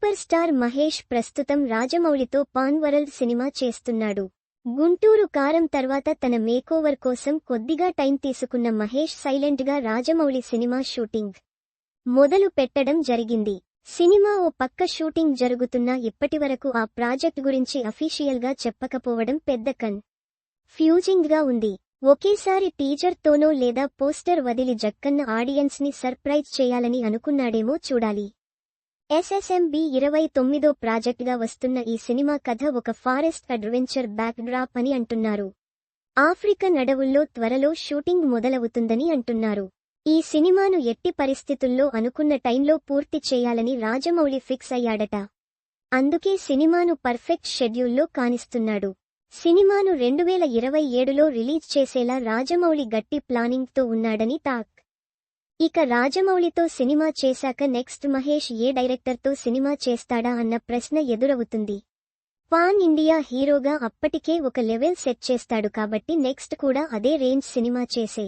Super star Mahesh ప్రస్తుతం రాజమౌళితో పాన్వరల్ cinema చేస్తున్నాడు. గుంటూరు కారం తర్వాత తన మేకోవర్ కోసం కొద్దిగా టైం తీసుకున్న మహేష్ సైలెంట్గా రాజమౌళి సినిమా షూటింగ్ మొదలు పెట్టడం జరిగింది. సినిమా ఓ పక్క షూటింగ్ జరుగుతున్నా ఇప్పటివరకు ఆ ప్రాజెక్ట్ గురించి అఫీషియల్గా చెప్పకపోవడం పెద్ద కన్ ఫ్యూజింగ్గా ఉంది. ఒకేసారి టీజర్ తోనో లేదా పోస్టర్ వదిలి జక్కన్న ఆడియన్స్ని సర్ప్రైజ్ చేయాలని అనుకున్నాడేమో చూడాలి. ఎస్ఎస్ఎంబి ఇరవై తొమ్మిదో ప్రాజెక్టుగా వస్తున్న ఈ సినిమా కథ ఒక ఫారెస్ట్ అడ్వెంచర్ బ్యాక్ డ్రాప్ అని అంటున్నారు. ఆఫ్రికన్ అడవుల్లో త్వరలో షూటింగ్ మొదలవుతుందని అంటున్నారు. ఈ సినిమాను ఎట్టి పరిస్థితుల్లో అనుకున్న టైంలో పూర్తి చేయాలని రాజమౌళి ఫిక్స్ అయ్యాడట. అందుకే సినిమాను పర్ఫెక్ట్ షెడ్యూల్లో కానిస్తున్నాడు. సినిమాను రెండువేల ఇరవై ఏడులో రిలీజ్ చేసేలా రాజమౌళి గట్టి ప్లానింగ్తో ఉన్నాడని టాక్. ఇక రాజమౌళితో సినిమా చేశాక నెక్స్ట్ మహేష్ ఏ డైరెక్టర్తో సినిమా చేస్తాడా అన్న ప్రశ్న ఎదురవుతుంది. పాన్ ఇండియా హీరోగా అప్పటికే ఒక లెవెల్ సెట్ చేస్తాడు కాబట్టి నెక్స్ట్ కూడా అదే రేంజ్ సినిమా చేసే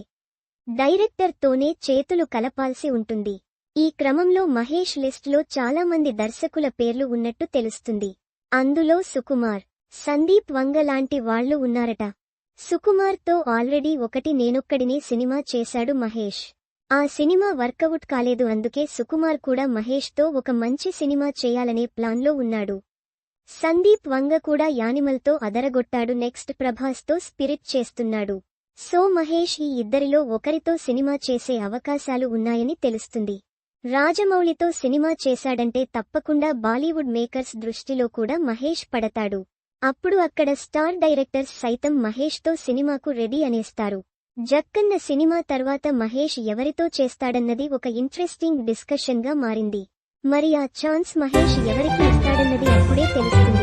డైరెక్టర్తోనే చేతులు కలపాల్సి ఉంటుంది. ఈ క్రమంలో మహేష్ లిస్టులో చాలా మంది దర్శకుల పేర్లు ఉన్నట్టు తెలుస్తుంది. అందులో సుకుమార్ సందీప్ వంగ లాంటి వాళ్ళు ఉన్నారట. సుకుమార్తో ఆల్రెడీ ఒకటి నేనొక్కడినే సినిమా చేశాడు మహేష్. ఆ సినిమా వర్కౌట్ కాలేదు అందుకే సుకుమార్ కూడా మహేష్తో ఒక మంచి సినిమా చేయాలనే ప్లాన్లో ఉన్నాడు. సందీప్ వంగ కూడా యానిమల్తో అదరగొట్టాడు నెక్స్ట్ ప్రభాస్తో స్పిరిట్ చేస్తున్నాడు. సో మహేష్ ఈ ఇద్దరిలో ఒకరితో సినిమా చేసే అవకాశాలు ఉన్నాయని తెలుస్తుంది. రాజమౌళితో సినిమా చేశాడంటే తప్పకుండా బాలీవుడ్ మేకర్స్ దృష్టిలో కూడా మహేష్ పడతాడు. అప్పుడు అక్కడ స్టార్ డైరెక్టర్స్ సైతం మహేష్తో సినిమాకు రెడీ అనేస్తారు. జక్కన్న సినిమా తర్వాత మహేష్ ఎవరితో చేస్తాడన్నది ఒక ఇంట్రెస్టింగ్ డిస్కషన్గా మారింది. మరి ఆ ఛాన్స్ మహేష్ ఎవరికి ఇస్తాడన్నది అప్పుడే తెలుస్తుంది.